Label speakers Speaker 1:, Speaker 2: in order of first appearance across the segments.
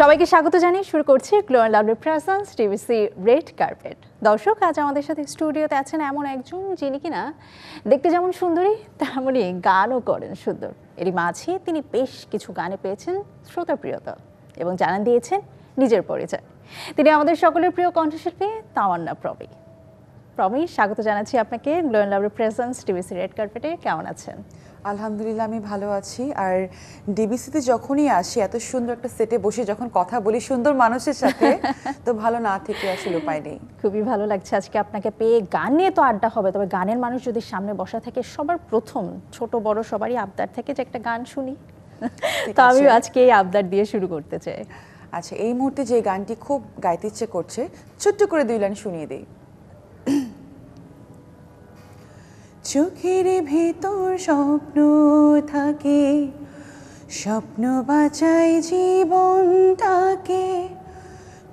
Speaker 1: সবাইকে স্বাগত জানিয়ে শুরু করছি Glow and Lovely presence TVC red carpet দর্শক, আজ আমাদের সাথে স্টুডিওতে আছেন এমন একজন যিনি কিনা দেখতে যেমন সুন্দরী, তেমনই গানও করেন সুন্দর। এরই মাঝে তিনি বেশ কিছু গানে পেয়েছেন শ্রোতাপ্রিয়তা এবং জানান দিয়েছেন নিজের পরিচয়। তিনি আমাদের সকলের প্রিয় কণ্ঠশিল্পী তাওয়ান্না প্রবি। প্রবি, স্বাগত জানাচ্ছি আপনাকে। Glow and Lovely presence TVC red কার্পেটে কেমন আছেন?
Speaker 2: আলহামদুলিল্লাহ আমি ভালো আছি। আর ডিবিসিতে যখনই আসি এত সুন্দর একটা সেটে বসে যখন কথা বলি সুন্দর মানুষের সাথে তো ভালো না থেকে আসলে উপায় নেই।
Speaker 1: খুবই ভালো লাগছে। আজকে আপনাকে পেয়ে গান নিয়ে তো আড্ডা হবে তবে গানের মানুষ যদি সামনে বসা থাকে সবার প্রথম ছোট বড় সবারই আবদার থেকে যে একটা গান শুনি। তো আমি আজকে এই আবদার দিয়ে শুরু করতে চাই।
Speaker 2: আচ্ছা এই মুহূর্তে যে গানটি খুব গাইতে ইচ্ছে করছে ছোট্ট করে দুই লাইন শুনিয়ে দিই। চোখের ভেতর স্বপ্ন থাকে, স্বপ্ন বাঁচাই জীবনটাকে।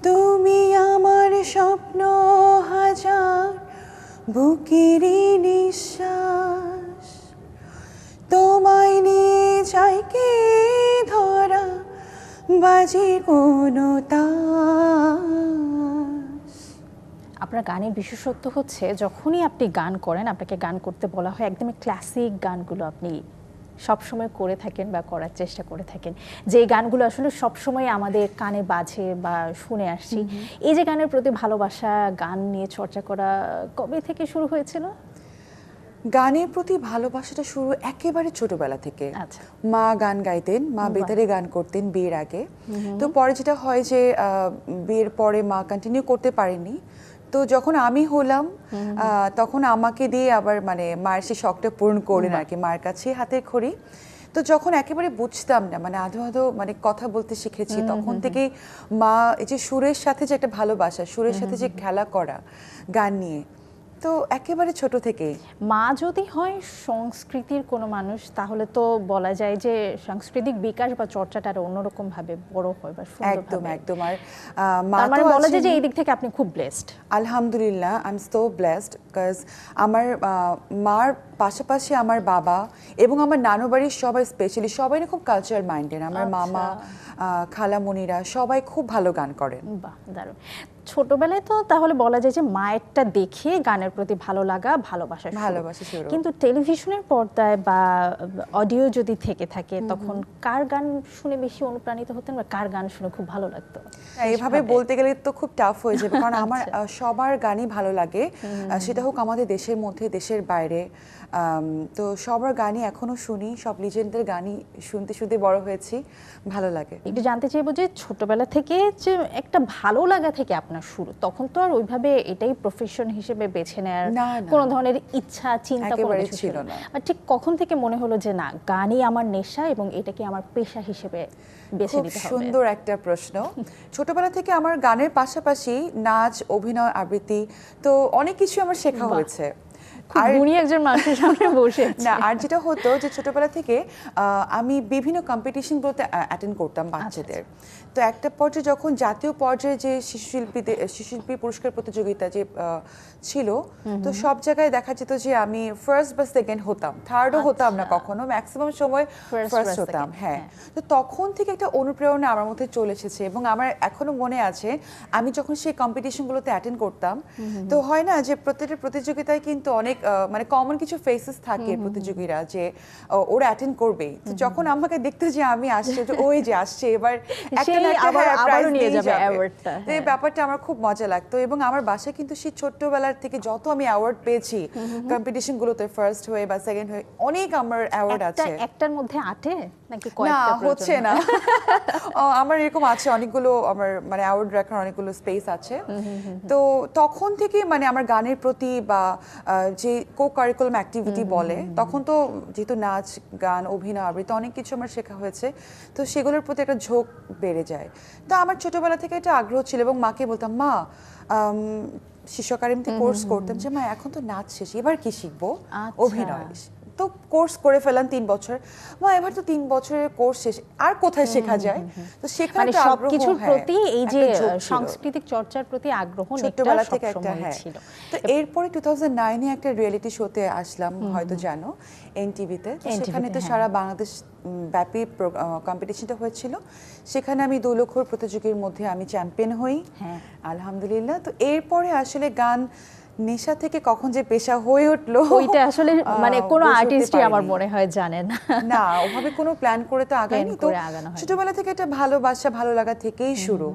Speaker 2: তুমি আমার স্বপ্ন হাজার বুকেরই নিঃশ্বাস। তোমায় নিয়ে যাই কে ধরা, বাজে কোনো তাস
Speaker 1: আপনার গানের বিশেষত্ব হচ্ছে যখনই আপনি গান করেন আপনাকে গান করতে বলা হয় একদমই ক্লাসিক গানগুলো আপনি সবসময় করে থাকেন বা করার চেষ্টা করে থাকেন। যে গানগুলো আসলে সবসময় আমাদের কানে বাজে বা শুনে আসছি এই যে গানের প্রতি ভালোবাসা গান নিয়ে চর্চা করা কবে থেকে শুরু হয়েছিল?
Speaker 2: গানের প্রতি ভালোবাসাটা শুরু একেবারে ছোটবেলা থেকে।
Speaker 1: আচ্ছা।
Speaker 2: মা গান গাইতেন মা বেতারে গান করতেন বিয়ের আগে। তো পরে যেটা হয় যে বিয়ের পরে মা কন্টিনিউ করতে পারেনি তো যখন আমি হলাম তখন আমাকে দিয়ে আবার মানে মায়ের সেই শখটা পূরণ করলেন আর কি মায়ের কাছে হাতের খড়ি। তো যখন একেবারে বুঝতাম না মানে আধো আধো মানে কথা বলতে শিখেছি তখন থেকেই মা এই যে সুরের সাথে যে একটা ভালোবাসা সুরের সাথে যে খেলা করা গান নিয়ে তো একেবারে ছোট থেকেই?
Speaker 1: মা যদি হয় সংস্কৃতির কোনো মানুষ তাহলে তো বলা যায় যে সাংস্কৃতিক বিকাশ বা চর্চাটা আরও অন্যরকম ভাবে বড় হয় বা সুন্দর
Speaker 2: একদম একদম। আর
Speaker 1: মানে
Speaker 2: তো
Speaker 1: বলা যায় যে এই দিক থেকে আপনি খুব ব্লেসড
Speaker 2: আলহামদুলিল্লাহ I am so blessed because আমার মার পাশাপাশি আমার বাবা এবং আমার নানু বাড়ির সবাই স্পেশালি সবাই না খুব কালচারাল মাইন্ডেড আমার
Speaker 1: আচ্ছা।
Speaker 2: মামা আহ, খালামণিরা সবাই খুব ভালো গান করেন।
Speaker 1: বাহ দারুণ। ছোটবেলায় তো তাহলে বলা যায় যে মায়েরটা দেখে গানের প্রতি ভালো লাগা ভালোবাসা
Speaker 2: ভালোবাসা শুরু।
Speaker 1: কিন্তু টেলিভিশনের পর্দায় বা অডিও যদি থেকে থাকে তখন কার গান শুনে বেশি অনুপ্রাণিত হতেন বা কার গান শুনে খুব ভালো লাগতো?
Speaker 2: হ্যাঁ, এভাবে বলতে গেলে তো খুব টাফ হয়ে যাবে। কারণ আমার সবার গানই ভালো লাগে। সেটা হোক আমাদের দেশের মধ্যে দেশের বাইরে। তো সবার গানই এখনও শুনি সব লিজেন্ডদের গানই শুনতে শুনতে বড় হয়েছি। ভালো লাগে।
Speaker 1: একটু জানতে চাইব যে ছোটবেলা থেকে যে একটা ভালো লাগা থেকে আপনার শুরু তখন তো আর ওইভাবে এটাই প্রফেশন হিসেবে বেছে নেওয়ার
Speaker 2: না, না।
Speaker 1: কোনো ধরনের ইচ্ছা চিন্তা
Speaker 2: একেবারে ছিল না।
Speaker 1: ঠিক কখন থেকে মনে হলো যে না গানই আমার নেশা এবং এটাকে আমার পেশা হিসেবে বেছে নিতে হবে?
Speaker 2: সুন্দর একটা প্রশ্ন। ছোটবেলা থেকে আমার গানের পাশাপাশি নাচ অভিনয় আবৃত্তি তো অনেক কিছু আমার শেখা হয়েছে।
Speaker 1: গুণী একজন মানুষের সামনে বসে।
Speaker 2: না আর যেটা হতো যে ছোটবেলা থেকে আমি বিভিন্ন কম্পিটিশনগুলোতে অ্যাটেন্ড করতাম
Speaker 1: আচ্ছা,
Speaker 2: বাচ্চাদের। তো একটা পর্যায়ে যখন জাতীয় পর্যায়ে যে শিশু শিল্পীদের শিশু শিল্পী পুরস্কার প্রতিযোগিতা যে ছিল তো সব জায়গায় দেখা যেত যে আমি ফার্স্ট বা সেকেন্ড হতাম। থার্ডও হতাম না কখনো ম্যাক্সিমাম সময় ফার্স্ট হতাম হ্যাঁ।
Speaker 1: হ্যাঁ।
Speaker 2: তো তখন থেকে একটা অনুপ্রেরণা আমার মধ্যে চলে এসেছে এবং আমার এখনও মনে আছে আমি যখন সেই কম্পিটিশনগুলোতে অ্যাটেন্ড করতাম তো হয় না যে প্রত্যেকটা প্রতিযোগিতায় কিন্তু অনেক মানে কমন কিছু ফেসেস থাকে প্রতিযোগীরা যে ওরা অ্যাটেন্ড করবে। তো যখন আমাকে দেখতে যে আমি আসছে যে ওই যে আসছে এবার একটা না
Speaker 1: আবার-
Speaker 2: হ্যাঁ,
Speaker 1: নিয়ে যাবে অ্যাওয়ার্ডটা
Speaker 2: তো এই
Speaker 1: হ্যাঁ।
Speaker 2: ব্যাপারটা আমার খুব মজা লাগতো এবং আমার বাসায় কিন্তু সেই ছোট্টবেলার থেকে যত আমি অ্যাওয়ার্ড পেয়েছি কম্পিটিশন গুলোতে ফার্স্ট হয়ে বা সেকেন্ড হয়ে অনেক আমার অ্যাওয়ার্ড আছে।
Speaker 1: একটার মধ্যে আটে? নাকি
Speaker 2: না হচ্ছে না। আমার এরকম আছে অনেকগুলো আমার মানে অ্যাওয়ার্ড রাখার অনেকগুলো স্পেস আছে। তো তখন থেকে মানে আমার গানের প্রতি বা যে কো কারিকুলাম অ্যাক্টিভিটি বলে তখন তো যেহেতু নাচ গান অভিনয় আবৃত্তি অনেক কিছু আমার শেখা হয়েছে তো সেগুলোর প্রতি একটা ঝোঁক বেড়ে যায়। তো আমার ছোটবেলা থেকে একটা আগ্রহ ছিল এবং মাকে বলতাম মা একাডেমিতে কোর্স করতাম যে মা এখন তো নাচ শেষ এবার কি শিখব?
Speaker 1: আচ্ছা।
Speaker 2: অভিনয় তো কোর্স করে ফেলাম তিন বছর। মা এবার তো তিন বছরের কোর্স শেষ। আর কোথায় শেখা যায়? তো সেখানে
Speaker 1: সবকিছুর
Speaker 2: হ্যাঁ,
Speaker 1: প্রতি এই যে। সাংস্কৃতিক চর্চার প্রতি আগ্রহ
Speaker 2: ছোট্টবেলা থেকে একটা হ্যাঁ।
Speaker 1: ছিল।
Speaker 2: তো এরপরে টু থাউজেন্ড নাইনে একটা রিয়েলিটি শোতে আসলাম হয়তো জানো এনটিভিতে সেখানে
Speaker 1: তো হ্যাঁ।
Speaker 2: সারা বাংলাদেশ ব্যাপী কম্পিটিশনটা হয়েছিল। সেখানে আমি দোলক্ষর প্রতিযোগীর মধ্যে আমি চ্যাম্পিয়ন হই।
Speaker 1: হ্যাঁ।
Speaker 2: আলহামদুলিল্লাহ। তো এরপরে আসলে গান নেশা থেকে কখন যে পেশা হয়ে উঠল
Speaker 1: ওইটা আসলে মানে কোনো আর্টিস্টই আমার মনে হয় জানে না।
Speaker 2: না ওভাবে কোনো প্ল্যান করে তো আগাইনি তো। ছোটবেলা থেকে একটা ভালোবাসা ভালো লাগা থেকেই শুরু।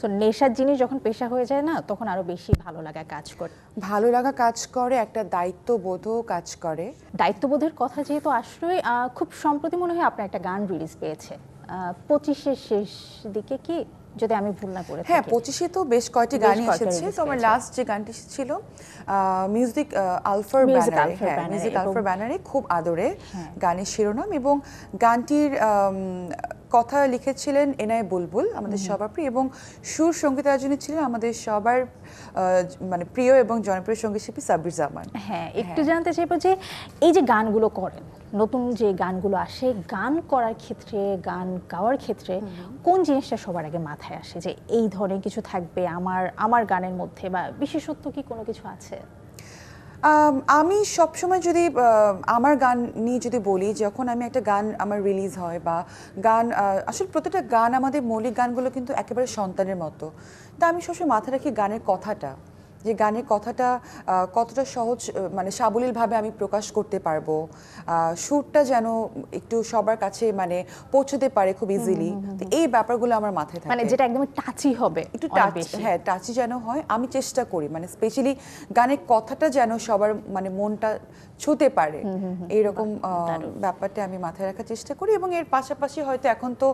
Speaker 1: তো নেশার জিনিস যখন পেশা হয়ে যায় না তখন আরও বেশি ভালো লাগা কাজ করে।
Speaker 2: ভালো লাগা কাজ করে একটা দায়িত্ববোধও কাজ করে।
Speaker 1: দায়িত্ববোধের কথা যেহেতু আসলেই খুব সম্প্রতি মনে হয় আপনার একটা গান রিলিজ পেয়েছে। পঁচিশের শেষ দিকে কি যদি আমি ভুল না করে
Speaker 2: হ্যাঁ পঁচিশে তো বেশ কয়েকটি
Speaker 1: গান
Speaker 2: গানই এসেছে। তো আমার লাস্ট যে গানটি ছিল মিউজিক আলফার ব্যানারে হ্যাঁ মিউজিক আলফার ব্যানারে খুব আদরে
Speaker 1: হ্যাঁ।
Speaker 2: গানের শিরোনাম এবং গানটির কথা লিখেছিলেন এনআই বুলবুল আমাদের সবার প্রিয় এবং সুর সঙ্গীতায়োজনে ছিলেন আমাদের সবার মানে প্রিয় এবং জনপ্রিয় সংগীত সঙ্গীতশিল্পী সাব্বির জামান।
Speaker 1: হ্যাঁ একটু জানতে চাইব যে এই যে গানগুলো করেন নতুন যে গানগুলো আসে গান করার ক্ষেত্রে গান গাওয়ার ক্ষেত্রে কোন জিনিসটা সবার আগে মাথায় আসে? যে এই ধরনের কিছু থাকবে আমার আমার গানের মধ্যে বা বিশেষত্ব কি কোনো কিছু আছে?
Speaker 2: আম, সবসময় যদি আমার গান নিয়ে যদি বলি যখন আমি একটা গান আমার রিলিজ হয় বা গান আসলে প্রতিটা গান আমাদের মৌলিক গানগুলো কিন্তু একেবারে সন্তানের মতো। তা আমি সবসময় মাথায় রাখি গানের কথাটা। যে গানের কথাটা কতটা সহজ মানে সাবলীলভাবে আমি প্রকাশ করতে পারব। সুরটা যেন একটু সবার কাছে মানে পৌঁছতে পারে খুব ইজিলি এই ব্যাপারগুলো আমার মাথায় থাকে।
Speaker 1: মানে যেটা একদম টাচি হবে
Speaker 2: একটু টাচ হ্যাঁ টাচি যেন হয় আমি চেষ্টা করি। মানে স্পেশালি গানের কথাটা যেন সবার মানে মনটা ছুতে পারে। এইরকম ব্যাপারটা আমি মাথায় রাখার চেষ্টা করি এবং এর পাশাপাশি হয়তো এখন তো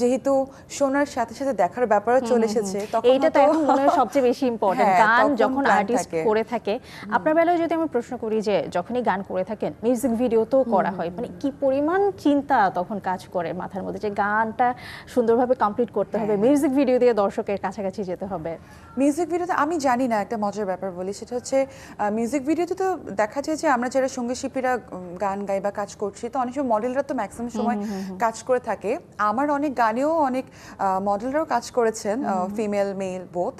Speaker 2: যেহেতু শোনার সাথে সাথে দেখার ব্যাপারও চলে এসেছে তখন
Speaker 1: এইটা তো এখন মনে সবচেয়ে বেশি ইম্পর্টেন্ট
Speaker 2: হ্যাঁ,
Speaker 1: গান যখন আর্টিস্ট করে থাকে আপনার বেলায় যদি আমি প্রশ্ন করি যে যখনই গান করে থাকেন মিউজিক ভিডিও তো করা হয় মানে কি পরিমাণ চিন্তা তখন কাজ করে মাথার মধ্যে যে গানটা সুন্দরভাবে কমপ্লিট করতে হবে
Speaker 2: হ্যাঁ।
Speaker 1: মিউজিক ভিডিও দিয়ে দর্শকের কাছাকাছি যেতে হবে।
Speaker 2: মিউজিক ভিডিওতে আমি জানি না একটা মজার ব্যাপার বলি সেটা হচ্ছে মিউজিক ভিডিওতে তো দেখা যায় যে আমরা যারা সংগীত শিল্পীরা গান গাই বা কাজ করছি তো অনেক সময় মডেলরা তো ম্যাক্সিমাম সময় কাজ করে থাকে। আমার অনেক গানেও অনেক মডেলরাও কাজ করেছেন ফিমেল মেল বোথ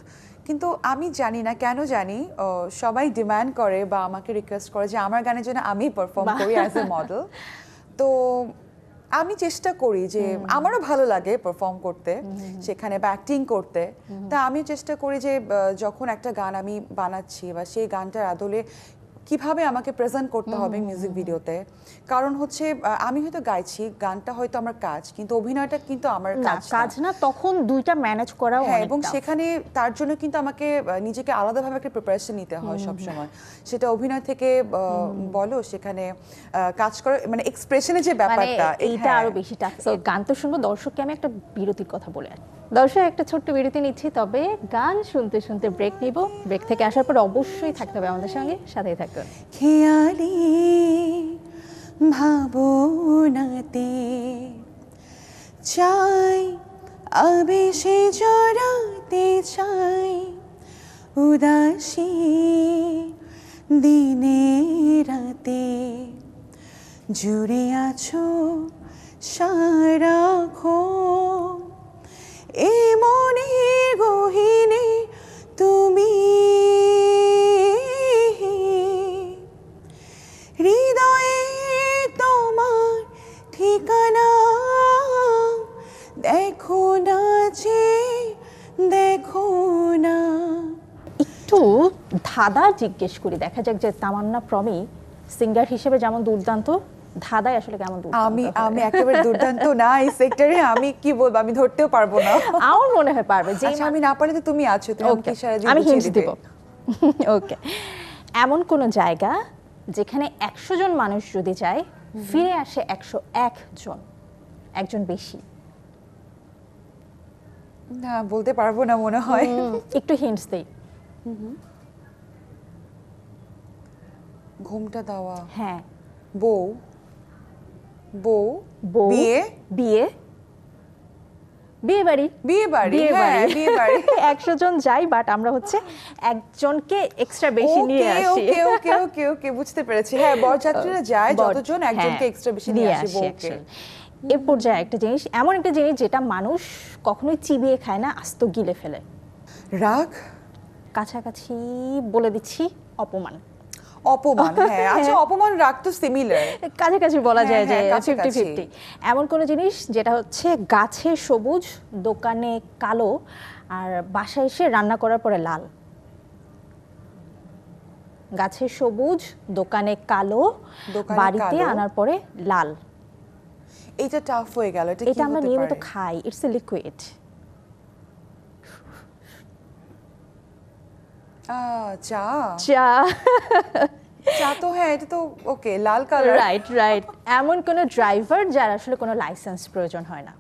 Speaker 2: কিন্তু আমি জানি না কেন জানি সবাই ডিমান্ড করে বা আমাকে রিকোয়েস্ট করে যে আমার গানের জন্য আমি পারফর্ম করি অ্যাজ এ মডেল তো আমি চেষ্টা করি যে আমারও ভালো লাগে পারফর্ম করতে সেখানে বা অ্যাক্টিং করতে। তা আমি চেষ্টা করি যে যখন একটা গান আমি বানাচ্ছি বা সেই গানটার আদলে কীভাবে আমাকে প্রেজেন্ট করতে হবে মিউজিক ভিডিওতে কারণ হচ্ছে আমি হয়তো গাইছি গানটা হয়তো আমার কাজ কিন্তু অভিনয়টা কিন্তু আমার কাজ না।
Speaker 1: কাজ না তখন দুইটা ম্যানেজ করা
Speaker 2: হ্যাঁ এবং সেখানে তার জন্য কিন্তু আমাকে নিজেকে আলাদাভাবে একটা প্রিপারেশন নিতে হয় সব সময় সেটা অভিনয় থেকে বলো সেখানে কাজ করে মানে এক্সপ্রেশনের যে
Speaker 1: মানে
Speaker 2: ব্যাপারটা
Speaker 1: এইটা
Speaker 2: হ্যাঁ।
Speaker 1: আরও বেশি টাফ গান তো শুনব দর্শককে আমি একটা বিরতির কথা বলে আসি। দর্শক, একটা ছোট্ট বিরতি নিচ্ছি, তবে গান শুনতে শুনতে ব্রেক নিব। ব্রেক থেকে আসার পর অবশ্যই থাকতে হবে আমাদের সঙ্গে, সাথেই থাকুন।
Speaker 2: খেয়ালি ভাবনাতে চাই আবেশে জড়াতে চাই, উদাসী দিনে রাতে। জুড়ে আছো সারা সারাক্ষণ গহিনে তুমি। হৃদয়ে তোমার ঠিকানা দেখো না
Speaker 1: একটু ধাঁধা জিজ্ঞেস করি, দেখা যাক যে তামান্না প্রমি সিঙ্গার হিসেবে যেমন দুর্দান্ত ধাঁধায় আসলে কেমন
Speaker 2: আমি আমি একেবারে দুর্দান্ত না এই সেক্টরে আমি কি বলব আমি ধরতেও পারব না।
Speaker 1: আমার মনে হয় পারবে যে
Speaker 2: আচ্ছা আমি না পারলে তো তুমি আছো তুমি আমাকে দিয়ে
Speaker 1: আমি
Speaker 2: দিব।
Speaker 1: ওকে এমন কোন জায়গা যেখানে একশো জন মানুষ যদি যায় ফিরে আসে একশো এক জন একজন বেশি?
Speaker 2: না বলতে পারব না মনে হয়।
Speaker 1: একটু হিন্টস দেই।
Speaker 2: ঘুমটা দেওয়া।
Speaker 1: হ্যাঁ।
Speaker 2: বউ। বউ
Speaker 1: বউ
Speaker 2: বিয়ে
Speaker 1: বিয়ে বিয়ে বাড়ি
Speaker 2: বিয়ে বাড়ি হ্যাঁ
Speaker 1: বাড়ি
Speaker 2: বিয়ে বাড়ি
Speaker 1: একশো জন যাই বাট আমরা হচ্ছে একজনকে এক্সট্রা বেশি নিয়ে আসি।
Speaker 2: ওকে ওকে ওকে ওকে বুঝতে পেরেছি। হ্যাঁ বরযাত্রীরা যায় যতজন একজনকে
Speaker 1: হ্যাঁ,
Speaker 2: এক্সট্রা বেশি নিয়ে আসে বউকে।
Speaker 1: actually। এর পর্যায়ে একটা জিনিস এমন একটা জিনিস যেটা মানুষ কখনোই চিবিয়ে খায় না আস্ত গিলে ফেলে।
Speaker 2: রাগ?
Speaker 1: কাছাকাছি বলে দিচ্ছি অপমান।
Speaker 2: অপমান হ্যাঁ আচ্ছা অপমান রাগ তো সিমিলার
Speaker 1: কাছাকাছি বলা
Speaker 2: হ্যাঁ,
Speaker 1: যায় যে
Speaker 2: হ্যাঁ,
Speaker 1: ফিফটি
Speaker 2: কাছাকাছি।
Speaker 1: ফিফটি এমন কোনো জিনিস যেটা হচ্ছে গাছে সবুজ দোকানে কালো আর বাসায় এসে রান্না করার পরে লাল? গাছে সবুজ দোকানে কালো বাড়িতে আনার পরে লাল।
Speaker 2: এটা টাফ হয়ে গেল এটা কি
Speaker 1: এটা আমরা নিয়মিত খাই ইটস এ লিকুইড
Speaker 2: চা
Speaker 1: চা
Speaker 2: চা তো হ্যাঁ এটা তো ওকে লাল কালার
Speaker 1: রাইট রাইট এমন কোনো ড্রাইভার যার আসলে কোনো লাইসেন্স প্রয়োজন হয় না।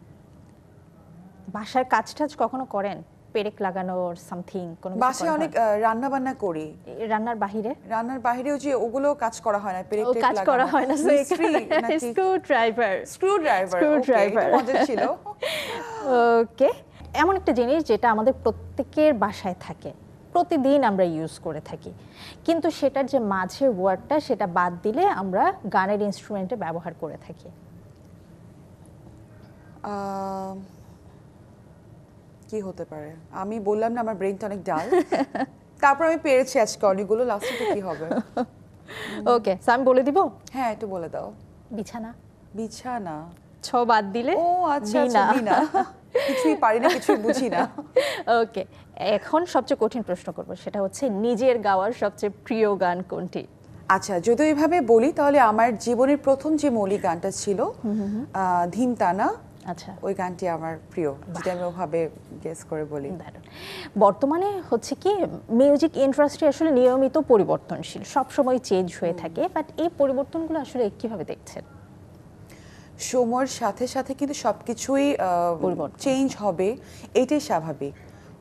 Speaker 1: বাসার কাজ টাজ কখনো করেন? পেরেক লাগানোর সামথিং কোনো
Speaker 2: বাসায় অনেক রান্না বান্না করি।
Speaker 1: রান্নার বাহিরে?
Speaker 2: রান্নার বাইরেও যে ওগুলো কাজ করা হয় না পেরেক
Speaker 1: কাজ করা হয় না স্ক্রু ড্রাইভার
Speaker 2: স্ক্রু ড্রাইভার ছিল।
Speaker 1: ওকে এমন একটা জিনিস যেটা আমাদের প্রত্যেকের বাসায় থাকে। প্রতিদিন আমরা ইউজ করে থাকি। কিন্তু সেটার যে মাঝের ওয়ার্ডটা সেটা বাদ দিলে আমরা গানের ইনস্ট্রুমেন্টে ব্যবহার করে থাকি।
Speaker 2: কি হতে পারে? আমি বললাম না আমার ব্রেনটা অনেক ডাল তারপর আমি পেরেছি আজকে অনেকগুলো লাস্টে কি হবে?
Speaker 1: ওকে আমি বলে দিব?
Speaker 2: হ্যাঁ একটু বলে দাও।
Speaker 1: বিছানা।
Speaker 2: বিছানা।
Speaker 1: ছ বাদ দিলে
Speaker 2: ও আচ্ছা আচ্ছা
Speaker 1: বিনা।
Speaker 2: কিছুই পারি না কিছুই বুঝি না।
Speaker 1: ওকে এখন সবচেয়ে কঠিন প্রশ্ন করব সেটা হচ্ছে নিজের গাওয়ার সবচেয়ে প্রিয় গান কোনটি?
Speaker 2: আচ্ছা যদি এইভাবে বলি তাহলে আমার জীবনের প্রথম যে মৌলিক গানটা ছিল ধিমতানা
Speaker 1: আচ্ছা।
Speaker 2: ওই গানটি আমার প্রিয় যেটা আমি ওভাবে গেস করে বলি।
Speaker 1: বর্তমানে হচ্ছে কি মিউজিক ইন্ডাস্ট্রি আসলে নিয়মিত পরিবর্তনশীল সবসময় চেঞ্জ হয়ে থাকে বাট এই পরিবর্তনগুলো আসলে কীভাবে দেখছেন?
Speaker 2: সময়ের সাথে সাথে কিন্তু সবকিছুই
Speaker 1: পরিবর্তন।
Speaker 2: চেঞ্জ হবে এটাই স্বাভাবিক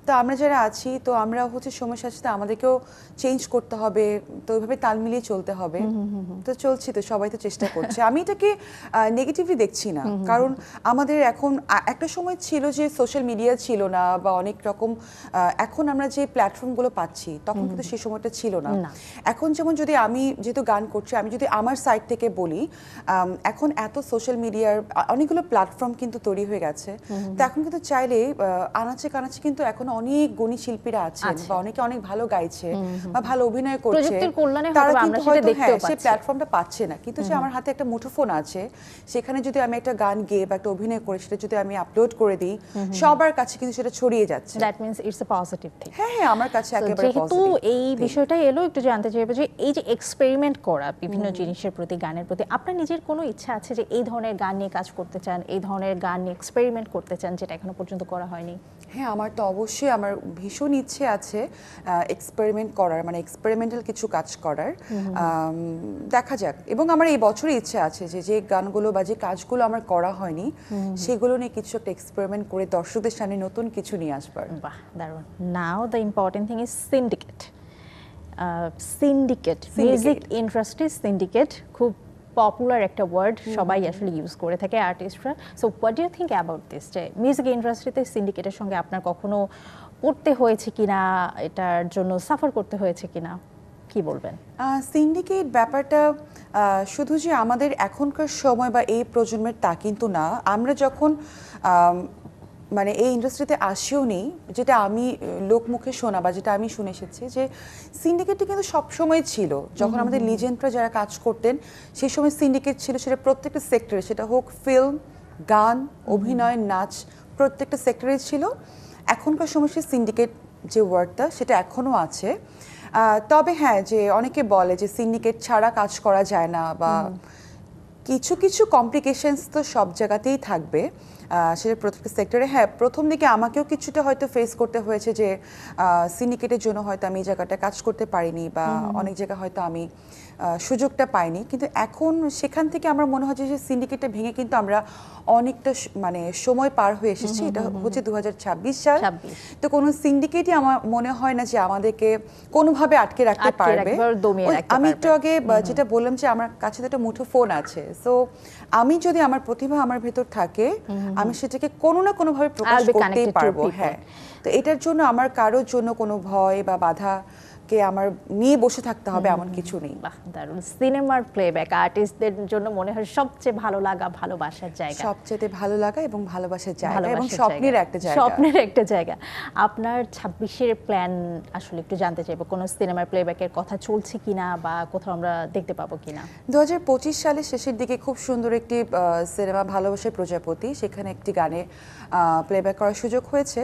Speaker 2: তো আমরা যারা আছি তো আমরা হচ্ছে সময়ের সাথে সাথে আমাদেরকেও চেঞ্জ করতে হবে তো ওইভাবে তাল মিলিয়ে চলতে হবে। তো চলছি তো সবাই তো চেষ্টা করছে। আমি এটাকে নেগেটিভলি দেখছি না। কারণ আমাদের এখন একটা সময় ছিল যে সোশ্যাল মিডিয়া ছিল না বা অনেক রকম এখন আমরা যে প্ল্যাটফর্মগুলো পাচ্ছি তখন কিন্তু সেই সময়টা ছিল না। এখন যেমন যদি আমি যেহেতু গান করছি আমি যদি আমার সাইড থেকে বলি এখন এত সোশ্যাল মিডিয়ার অনেকগুলো প্ল্যাটফর্ম কিন্তু তৈরি হয়ে গেছে। তো এখন কিন্তু চাইলে আনাচে কানাচে কিন্তু এখন অনেক গুণী শিল্পীরা আছেন
Speaker 1: আছে।
Speaker 2: বা অনেকে অনেক ভালো গাইছে বা ভালো অভিনয় করছে। তারা কিন্তু হয়তো হ্যাঁ, সেই প্ল্যাটফর্মটা পাচ্ছে না। কিন্তু যে আমার হাতে একটা মুঠোফোন আছে। সেখানে যদি আমি একটা গান গেয়ে বা একটা অভিনয় করে সেটা যদি আমি আপলোড করে দিই সবার কাছে কিন্তু সেটা ছড়িয়ে যাচ্ছে।
Speaker 1: That means it's a positive thing
Speaker 2: হ্যাঁ হ্যাঁ আমার কাছে একেবারে
Speaker 1: যেহেতু এই
Speaker 2: thing।
Speaker 1: বিষয়টা এলো একটু জানতে চাইব যে এই যে এক্সপেরিমেন্ট করা বিভিন্ন জিনিসের প্রতি গানের প্রতি আপনার নিজের কোনো ইচ্ছা আছে যে এই ধরনের গান নিয়ে কাজ করতে চান এই ধরনের গান নিয়ে এক্সপেরিমেন্ট করতে চান যেটা এখনও পর্যন্ত করা হয়নি?
Speaker 2: হ্যাঁ আমার তো অবশ্যই আমার ভীষণ ইচ্ছে আছে এক্সপেরিমেন্ট করার মানে এক্সপেরিমেন্টাল কিছু কাজ করার। দেখা যাক। এবং আমার এই বছরই ইচ্ছে আছে যে যে গানগুলো বা যে কাজগুলো আমার করা হয়নি সেগুলো নিয়ে কিছু একটা এক্সপেরিমেন্ট করে দর্শকদের সামনে নতুন কিছু নিয়ে আসবার।
Speaker 1: বাহ দারুণ। Now the important thing is syndicate syndicate music industry syndicate খুব পপুলার একটা ওয়ার্ড সবাই আসলে ইউজ করে থাকে আর্টিস্টরা so what you think about this যে মিউজিক ইন্ডাস্ট্রিতে সিন্ডিকেটের সঙ্গে আপনার কখনো পড়তে হয়েছে কিনা? এটার জন্য সাফার করতে হয়েছে কিনা? কি বলবেন?
Speaker 2: সিন্ডিকেট ব্যাপারটা শুধু যে আমাদের এখনকার সময় বা এই প্রজন্মের তা কিন্তু না। আমরা যখন মানে এই ইন্ডাস্ট্রিতে আসিও নেই যেটা আমি লোকমুখে শোনা বা যেটা আমি শুনে এসেছি যে সিন্ডিকেটটা কিন্তু সবসময় ছিল। যখন আমাদের লিজেন্ডরা যারা কাজ করতেন সেই সময় সিন্ডিকেট ছিল সেটা প্রত্যেকটা সেক্টরে সেটা হোক ফিল্ম গান অভিনয় নাচ প্রত্যেকটা সেক্টরে ছিল। এখনকার সময় সেই সিন্ডিকেট যে ওয়ার্ডটা সেটা এখনও আছে। তবে হ্যাঁ যে অনেকে বলে যে সিন্ডিকেট ছাড়া কাজ করা যায় না বা কিছু কিছু কমপ্লিকেশনস তো সব জায়গাতেই থাকবে। সেটা প্রত্যেকটা সেক্টরে হ্যাঁ প্রথম দিকে আমাকেও কিছুটা হয়তো ফেস করতে হয়েছে যে সিন্ডিকেটের জন্য হয়তো আমি এই জায়গাটা কাজ করতে পারিনি বা অনেক জায়গায় হয়তো আমি সুযোগটা পাইনি। কিন্তু এখন সেখান থেকে আমার মনে হয় যে সিন্ডিকেটটা ভেঙে কিন্তু আমরা অনেকটা মানে সময় পার হয়ে এসেছি। এটা হচ্ছে দু হাজার
Speaker 1: ছাব্বিশ সাল।
Speaker 2: তো কোনো সিন্ডিকেটই আমার মনে হয় না যে আমাদেরকে কোনোভাবে আটকে রাখতে
Speaker 1: আটকে
Speaker 2: পারবে। আমি একটু আগে যেটা বললাম যে আমার কাছে তো একটা মুঠো ফোন আছে। সো আমি যদি আমার প্রতিভা আমার ভেতর থাকে আমি সেটাকে কোনো না কোনোভাবে প্রকাশ করতেই পারব হ্যাঁ। তো এটার জন্য আমার কারোর জন্য কোনো ভয় বা বাধাকে আমার নিয়ে বসে থাকতে হবে এমন কিছু নেই।
Speaker 1: বাহ দারুণ। সিনেমার প্লেব্যাক আর্টিস্টদের জন্য মনে হয় সবচেয়ে ভালো লাগা ভালোবাসার জায়গা।
Speaker 2: সবচেয়ে ভালো লাগা এবং ভালোবাসার জায়গা এবং স্বপ্নের একটা জায়গা।
Speaker 1: স্বপ্নের একটা জায়গা। আপনার ছাব্বিশের প্ল্যান আসলে একটু জানতে চাইব কোনো সিনেমার প্লেব্যাকের কথা চলছে কিনা বা কোথাও আমরা দেখতে পাবো কিনা?
Speaker 2: দু হাজার পঁচিশ সালের শেষের দিকে খুব সুন্দর একটি সিনেমা ভালোবাসার প্রজাপতি সেখানে একটি গানে প্লেব্যাক করার সুযোগ হয়েছে।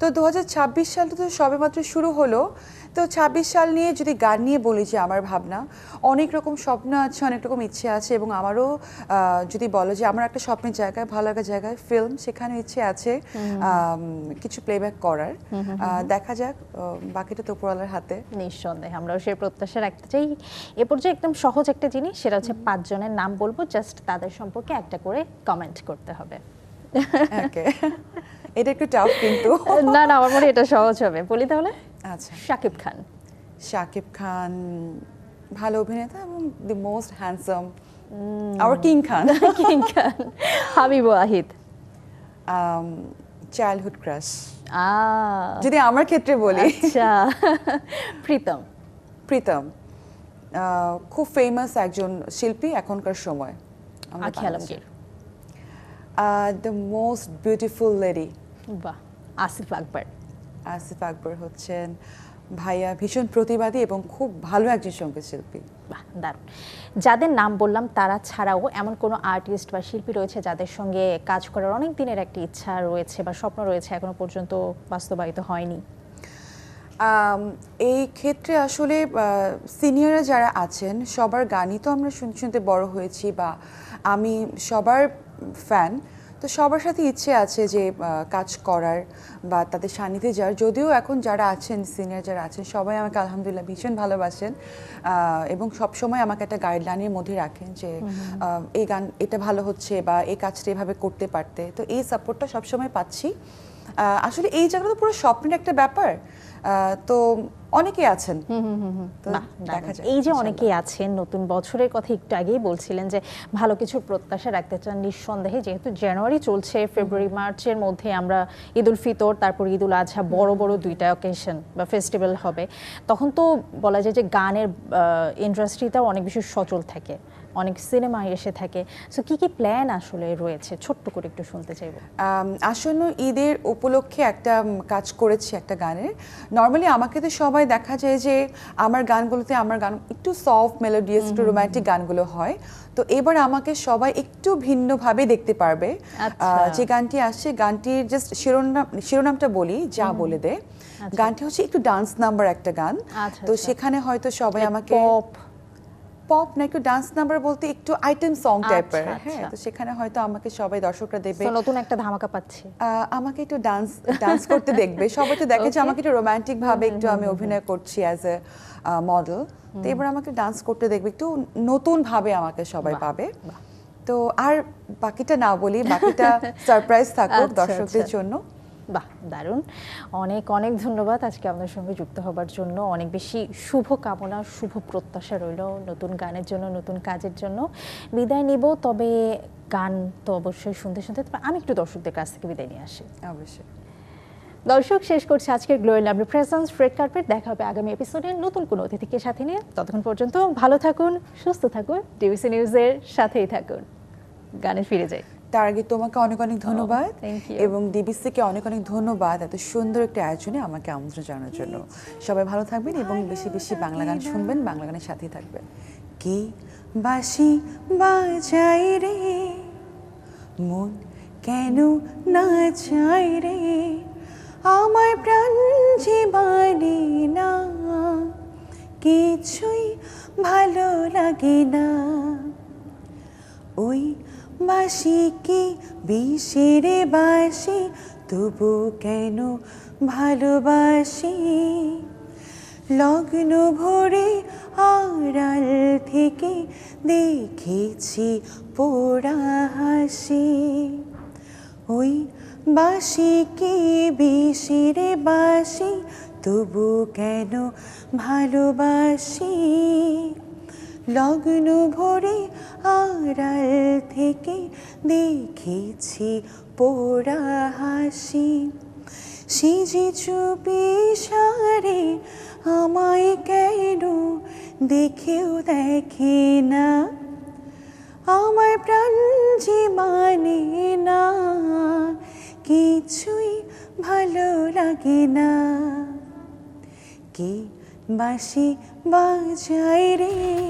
Speaker 2: তো দু হাজার ছাব্বিশ সালটা তো সবেমাত্র শুরু হলো। তো ছাব্বিশ সাল নিয়ে যদি গান নিয়ে বলি যে আমার ভাবনা অনেক রকম স্বপ্ন আছে অনেক রকম ইচ্ছে আছে এবং আমারও যদি বলো যে আমার একটা স্বপ্নের জায়গায় ভালো লাগা জায়গায় ফিল্ম সেখানে ইচ্ছে আছে কিছু প্লেব্যাক করার। দেখা যাক বাকিটা তো উপরওয়ালার হাতে।
Speaker 1: নিঃসন্দেহে আমরাও সেই প্রত্যাশা রাখতে চাই। এ পর্যায়ে একদম সহজ একটা জিনিস সেটা হচ্ছে পাঁচজনের নাম বলব জাস্ট তাদের সম্পর্কে একটা করে কমেন্ট করতে হবে।
Speaker 2: এটা একটু টাফ কিন্তু।
Speaker 1: না না আমার মনে এটা সহজ হবে। বলি তাহলে?
Speaker 2: আচ্ছা।
Speaker 1: শাকিব খান।
Speaker 2: শাকিব খান ভালো অভিনেতা এবং the most handsome our king Khan
Speaker 1: king Khan Habib Wahid
Speaker 2: childhood crush যদি আমার ক্ষেত্রে বলি।
Speaker 1: আচ্ছা। প্রীতম।
Speaker 2: প্রীতম। খুব ফেমাস একজন শিল্পী এখনকার সময়।
Speaker 1: Akhi Alamgir.
Speaker 2: The most beautiful lady
Speaker 1: বাহ আসিফ আকবর।
Speaker 2: আসিফ আকবর হচ্ছেন ভাইয়া ভীষণ প্রতিবাদী এবং খুব ভালো একজন সংগীত শিল্পী
Speaker 1: দারুণ। যাদের নাম বললাম তারা ছাড়াও এমন কোনো আর্টিস্ট বা শিল্পী রয়েছে যাদের সঙ্গে কাজ করার অনেক দিনের একটা ইচ্ছা রয়েছে বা স্বপ্ন রয়েছে এখনও পর্যন্ত বাস্তবায়িত হয়নি?
Speaker 2: এই ক্ষেত্রে আসলে সিনিয়ররা যারা আছেন সবার গানই তো আমরা শুনতে শুনতে বড় হয়েছি বা আমি সবার ফ্যান তো সবার সাথে ইচ্ছে আছে যে কাজ করার বা তাদের সান্নিধ্যে যাওয়ার। যদিও এখন যারা আছেন সিনিয়র যারা আছেন সবাই আমাকে আলহামদুলিল্লাহ ভীষণ ভালোবাসেন এবং সবসময় আমাকে একটা গাইডলাইনের মধ্যে রাখেন যে এই গান এটা ভালো হচ্ছে বা এই কাজটা এভাবে করতে পারতে। তো এই সাপোর্টটা সবসময় পাচ্ছি। আসলে এই জায়গাটা তো পুরো স্বপ্নের একটা ব্যাপার। তো অনেকেই আছেন।
Speaker 1: এই যে। অনেকেই আছেন নতুন বছরের কথা একটু আগেই বলছিলেন যে ভালো কিছু প্রত্যাশা রাখতে চান নিঃসন্দেহে যেহেতু জানুয়ারি চলছে ফেব্রুয়ারি মার্চের মধ্যে আমরা ঈদ উল ফিতর তারপর ঈদ উল আজহা বড় বড় দুইটা অকেশন বা ফেস্টিভ্যাল হবে। তখন তো বলা যায় যে গানের ইন্ডাস্ট্রিটাও অনেক বেশি সচল থাকে। অনেক সিনেমা এসে থাকে। সো কি কি প্ল্যান আসলে রয়েছে? ছোট্ট করে একটু শুনতে চাইব।
Speaker 2: আসন্ন ঈদের উপলক্ষে একটা কাজ করেছি একটা গানের। নর্মালি আমাকে তো সবাই দেখা যায় যে আমার গানগুলোতে আমার গান একটু সফট মেলোডিয়াস একটু রোমান্টিক গানগুলো হয়। তো এবার আমাকে সবাই একটু ভিন্নভাবে দেখতে পারবে।
Speaker 1: আচ্ছা।
Speaker 2: যে গানটি আসছে গানটির জাস্ট শিরোনাম শিরোনামটা বলি যা বলে দে। গানটি হচ্ছে একটু ডান্স নাম্বার একটা গান।
Speaker 1: আচ্ছা,
Speaker 2: তো
Speaker 1: আচ্ছা।
Speaker 2: সেখানে হয়তো সবাই আমাকে
Speaker 1: পপ
Speaker 2: না একটু ডান্স নাম্বার বলতে একটু আইটেম সং টাইপের। হ্যাঁ? তো সেখানে হয়তো আমাকে সবাই দর্শকরা দেবে।
Speaker 1: নতুন একটা ধামাকা পাচ্ছি।
Speaker 2: আমাকে একটু ডান্স ডান্স করতে দেখবে। সবাই তো দেখে যে আমাকে একটু রোমান্টিক ভাবে একটু আমি অভিনয় করছি অ্যাজ এ মডেল তো এবার আমাকে ডান্স করতে দেখবে একটু নতুন ভাবে আমাকে সবাই পাবে। তো আর বাকিটা না বলি বাকিটা সারপ্রাইজ থাকুক
Speaker 1: আচ্ছা,
Speaker 2: দর্শকদের
Speaker 1: আচ্ছা।
Speaker 2: জন্য।
Speaker 1: বাহ দারুণ। অনেক অনেক ধন্যবাদ আজকে আপনার সঙ্গে যুক্ত হবার জন্য। অনেক বেশি শুভ কামনা শুভ প্রত্যাশা রইল নতুন গানের জন্য নতুন কাজের জন্য। বিদায় নিব তবে গান তো অবশ্যই শুনতে শুনতে। আমি একটু দর্শকদের কাছ থেকে বিদায় নিয়ে আসি।
Speaker 2: অবশ্যই।
Speaker 1: দর্শক শেষ করছে আজকের গ্লোয়েল লাভলি প্রেজেন্স ফ্রেড কার্পেট দেখা হবে আগামী এপিসোডে নতুন কোনো অতিথিকে সাথে নিয়ে। ততক্ষণ পর্যন্ত ভালো থাকুন সুস্থ থাকুন। টিভিসি নিউজের সাথেই থাকুন। গানে ফিরে যাই।
Speaker 2: তার আগে তোমাকে অনেক অনেক ধন্যবাদ
Speaker 1: thank you.
Speaker 2: এবং ডিবিসিকে অনেক অনেক ধন্যবাদ এত সুন্দর একটা আয়োজনে আমাকে আমন্ত্রণ জানানোর জন্য। সবাই ভালো থাকবেন এবং বেশি বেশি বাংলা গান শুনবেন বাংলা গানের সাথেই থাকবেন। কি বাসি বাজাই রে? মন কেন না চাই রে? আমার প্রাণ যে না কিছুই ভালো লাগে না। ওই বাসি কি বিষেরে বাসি তবু কেন ভালোবাসি? লগ্ন ভরে আড়াল থেকে দেখেছি পোড়া হাসি। ওই বাসি কি বিষেরে বাসি তবু কেন ভালোবাসি? লগ্ন ভরে আড়াল থেকে দেখেছি পোড়া হাসি। সিজি চুপি সারে আমায় কেন দেখেও দেখে না? আমার প্রাণ যে মানে না, কিছুই ভালো লাগে না। কে বাসি বাজায় রে?